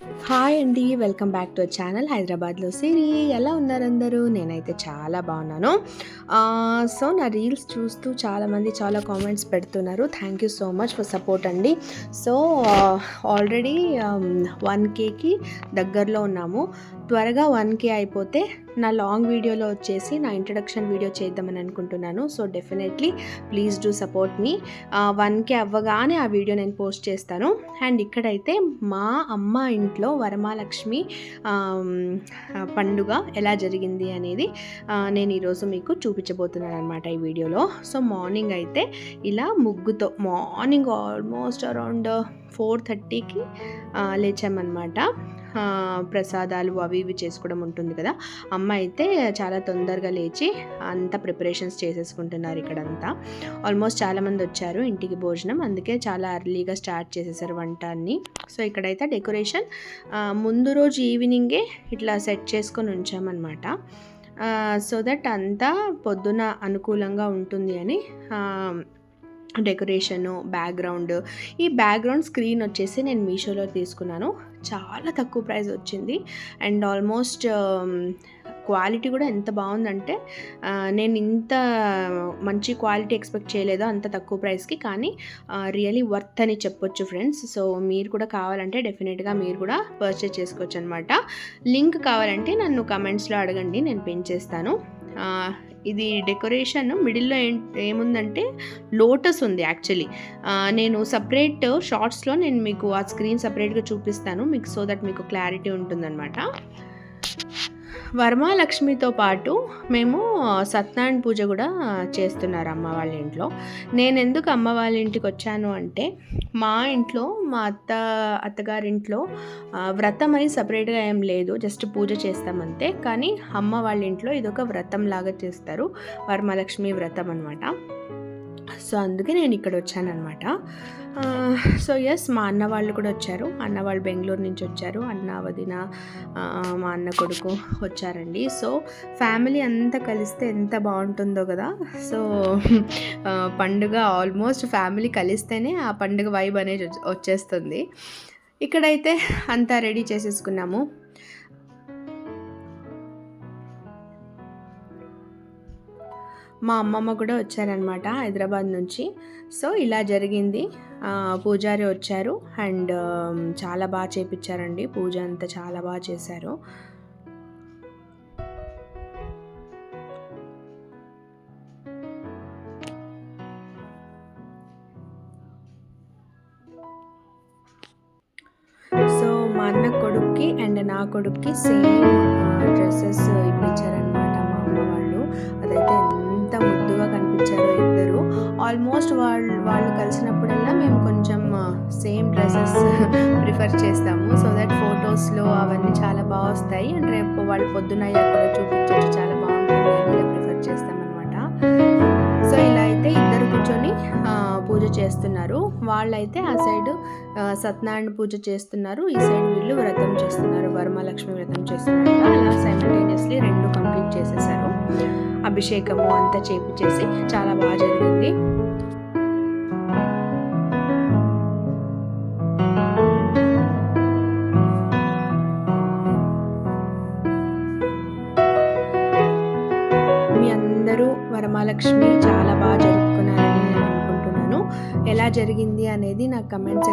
Hi అండి welcome back to channel హైదరాబాద్లో సిరి. ఎలా ఉన్నారందరూ నేనైతే చాలా బాగున్నాను. సో నా రీల్స్ చూస్తూ చాలామంది చాలా కామెంట్స్ పెడుతున్నారు. Thank you so much for support అండి. సో ఆల్రెడీ వన్ కేకి దగ్గరలో ఉన్నాము. త్వరగా వన్ కే అయిపోతే నా లాంగ్ వీడియోలో వచ్చేసి నా ఇంట్రడక్షన్ వీడియో చేద్దామని అనుకుంటున్నాను. So definitely please do support me one K అవ్వగానే ఆ వీడియో నేను పోస్ట్ చేస్తాను. అండ్ ఇక్కడైతే మా అమ్మ ఇంట్లో వరమాలక్ష్మి పండుగ ఎలా జరిగింది అనేది నేను ఈరోజు మీకు చూపించబోతున్నాను అనమాట ఈ వీడియోలో. సో మార్నింగ్ అయితే ఇలా ముగ్గుతో మార్నింగ్ ఆల్మోస్ట్ అరౌండ్ ఫోర్ థర్టీకి లేచామన్నమాట. ప్రసాదాలు అవి ఇవి చేసుకోవడం ఉంటుంది కదా. అమ్మ అయితే చాలా తొందరగా లేచి అంతా ప్రిపరేషన్స్ చేసేసుకుంటున్నారు ఇక్కడంతా. ఆల్మోస్ట్ చాలామంది వచ్చారు ఇంటికి భోజనం అందుకే చాలా అర్లీగా స్టార్ట్ చేసేసారు వంట అన్ని. సో ఇక్కడైతే డెకరేషన్ ముందు రోజు ఈవినింగే ఇట్లా సెట్ చేసుకొని ఉంచామన్నమాట. సో దట్ అంతా పొద్దున అనుకూలంగా ఉంటుంది అని డెకరేషను బ్యాక్గ్రౌండ్. ఈ బ్యాక్గ్రౌండ్ స్క్రీన్ వచ్చేసి నేను మీషోలో తీసుకున్నాను. చాలా తక్కువ ప్రైస్ వచ్చింది. అండ్ ఆల్మోస్ట్ క్వాలిటీ కూడా ఎంత బాగుందంటే నేను ఇంత మంచి క్వాలిటీ ఎక్స్పెక్ట్ చేయలేదు అంత తక్కువ ప్రైస్కి కానీ రియలీ వర్త్ అని చెప్పొచ్చు ఫ్రెండ్స్. సో మీరు కూడా కావాలంటే డెఫినెట్గా మీరు కూడా పర్చేస్ చేసుకోవచ్చు అనమాట లింక్ కావాలంటే నన్ను కమెంట్స్లో అడగండి నేను పెంచేస్తాను. ఇది డెకరేషన్ మిడిల్లో ఏం ఏముందంటే లోటస్ ఉంది యాక్చువల్లీ. నేను సపరేట్ షార్ట్స్లో నేను మీకు ఆ స్క్రీన్ సపరేట్గా చూపిస్తాను మీకు సో దట్ మీకు క్లారిటీ ఉంటుందన్నమాట వర్మాలక్ష్మితో పాటు మేము సత్యనారాయణ పూజ కూడా చేస్తున్నారు అమ్మ వాళ్ళ ఇంట్లో. నేను ఎందుకు అమ్మ వాళ్ళ ఇంటికి వచ్చాను అంటే మా ఇంట్లో మా అత్త అత్తగారింట్లో వ్రతం అని సపరేట్గా ఏం లేదు జస్ట్ పూజ చేస్తామంతే కానీ అమ్మ వాళ్ళ ఇంట్లో ఇదొక వ్రతం లాగా చేస్తారు వరమహాలక్ష్మి వ్రతం అనమాట సో అందుకే నేను ఇక్కడ వచ్చానమాట సో ఎస్ మా అన్న వాళ్ళు కూడా వచ్చారు. అన్న వాళ్ళు బెంగళూరు నుంచి వచ్చారు. అన్న వదిన మా అన్న కొడుకు వచ్చారండి. సో ఫ్యామిలీ అంతా కలిస్తే ఎంత బాగుంటుందో కదా. సో పండుగ ఆల్మోస్ట్ ఫ్యామిలీ కలిస్తేనే ఆ పండుగ వైబ్ అనేది వచ్చే- వచ్చేస్తుంది. ఇక్కడైతే అంతా రెడీ చేసేసుకున్నాము. మా అమ్మమ్మ కూడా వచ్చారనమాట హైదరాబాద్ నుంచి. సో ఇలా జరిగింది. పూజారి వచ్చారు. అండ్ చాలా బాగా చేపించారండి పూజ అంతా చాలా బాగా చేశారు. సో మా అన్న కొడుక్కి అండ్ నా కొడుక్కి సేమ్ డ్రెస్సెస్ ఇప్పించారనమాట మా అమ్మ వాళ్ళు ఆల్మోస్ట్ వాళ్ళు వాళ్ళు కలిసినప్పుడల్లా మేము కొంచెం సేమ్ డ్రెస్సెస్ ప్రిఫర్ చేస్తాము. సో దట్ ఫొటోస్లో అవన్నీ చాలా బాగా వస్తాయి. అండ్ రేపు వాళ్ళు పొద్దున అయ్యాక కూడా చూపించవచ్చు చాలా బాగుంటుంది అని ప్రిఫర్ చేస్తామన్నమాట. సో ఇలా అయితే ఇద్దరు కూర్చొని పూజ చేస్తున్నారు. వాళ్ళైతే ఆ సైడ్ సత్యనారాయణ పూజ చేస్తున్నారు. ఈ సైడ్ వీళ్ళు వ్రతం చేస్తున్నారు. వరమహాలక్ష్మి వ్రతం చేస్తున్నారు. అలా సైమల్టేనియస్లీ రెండు కంప్లీట్ చేసేసారు. అభిషేకము అంతా చేపించేసి చాలా బాగా జరిగింది. మీ వరమహాలక్ష్మి చాలా బాగా జరుపుకున్నారని నేను అనుకుంటున్నాను. ఎలా జరిగింది అనేది నాకు కమెంట్